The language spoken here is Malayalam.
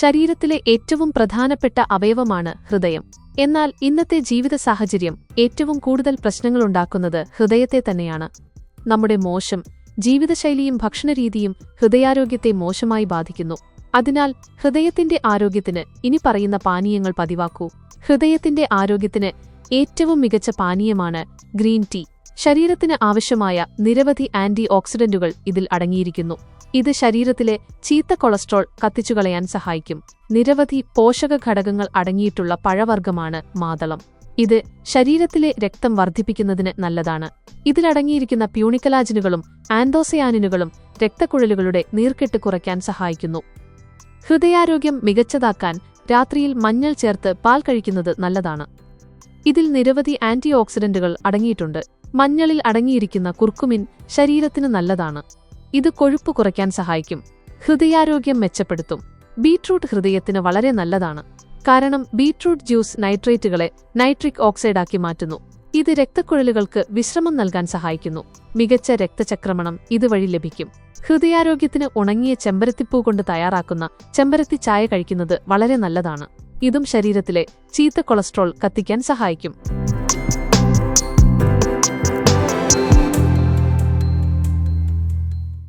ശരീരത്തിലെ ഏറ്റവും പ്രധാനപ്പെട്ട അവയവമാണ് ഹൃദയം. എന്നാൽ ഇന്നത്തെ ജീവിത സാഹചര്യം ഏറ്റവും കൂടുതൽ പ്രശ്നങ്ങളുണ്ടാക്കുന്നത് ഹൃദയത്തെ തന്നെയാണ്. നമ്മുടെ മോശം ജീവിതശൈലിയും ഭക്ഷണരീതിയും ഹൃദയാരോഗ്യത്തെ മോശമായി ബാധിക്കുന്നു. അതിനാൽ ഹൃദയത്തിന്റെ ആരോഗ്യത്തിന് ഇനി പറയുന്ന പാനീയങ്ങൾ പതിവാക്കൂ. ഹൃദയത്തിന്റെ ആരോഗ്യത്തിന് ഏറ്റവും മികച്ച പാനീയമാണ് ഗ്രീൻ ടീ. ശരീരത്തിന് ആവശ്യമായ നിരവധി ആന്റി ഓക്സിഡന്റുകൾ ഇതിൽ അടങ്ങിയിരിക്കുന്നു. ഇത് ശരീരത്തിലെ ചീത്ത കൊളസ്ട്രോൾ കത്തിച്ചുകളയാൻ സഹായിക്കും. നിരവധി പോഷക ഘടകങ്ങൾ അടങ്ങിയിട്ടുള്ള പഴവർഗമാണ് മാതളം. ഇത് ശരീരത്തിലെ രക്തം വർദ്ധിപ്പിക്കുന്നതിന് നല്ലതാണ്. ഇതിലടങ്ങിയിരിക്കുന്ന പ്യൂണിക്കലാജിനുകളും ആൻഡോസയാനിനുകളും രക്തക്കുഴലുകളുടെ നീർക്കെട്ട് കുറയ്ക്കാൻ സഹായിക്കുന്നു. ഹൃദയാരോഗ്യം മികച്ചതാക്കാൻ രാത്രിയിൽ മഞ്ഞൾ ചേർത്ത് പാൽ കഴിക്കുന്നത് നല്ലതാണ്. ഇതിൽ നിരവധി ആന്റി ഓക്സിഡന്റുകൾ അടങ്ങിയിട്ടുണ്ട്. മഞ്ഞളിൽ അടങ്ങിയിരിക്കുന്ന കുർക്കുമിൻ ശരീരത്തിന് നല്ലതാണ്. ഇത് കൊഴുപ്പ് കുറയ്ക്കാൻ സഹായിക്കും. ഹൃദയാരോഗ്യം മെച്ചപ്പെടുത്തും. ബീട്രൂട്ട് ഹൃദയത്തിന് വളരെ നല്ലതാണ്. കാരണം ബീട്രൂട്ട് ജ്യൂസ് നൈട്രേറ്റുകളെ നൈട്രിക് ഓക്സൈഡാക്കി മാറ്റുന്നു. ഇത് രക്തക്കുഴലുകൾക്ക് വിശ്രമം നൽകാൻ സഹായിക്കുന്നു. മികച്ച രക്തചക്രമണം ഇതുവഴി ലഭിക്കും. ഹൃദയാരോഗ്യത്തിന് ഉണങ്ങിയ ചെമ്പരത്തിപ്പൂ കൊണ്ട് തയ്യാറാക്കുന്ന ചെമ്പരത്തി ചായ കഴിക്കുന്നത് വളരെ നല്ലതാണ്. ഇതും ശരീരത്തിലെ ചീത്ത കൊളസ്ട്രോൾ കത്തിക്കാൻ സഹായിക്കും.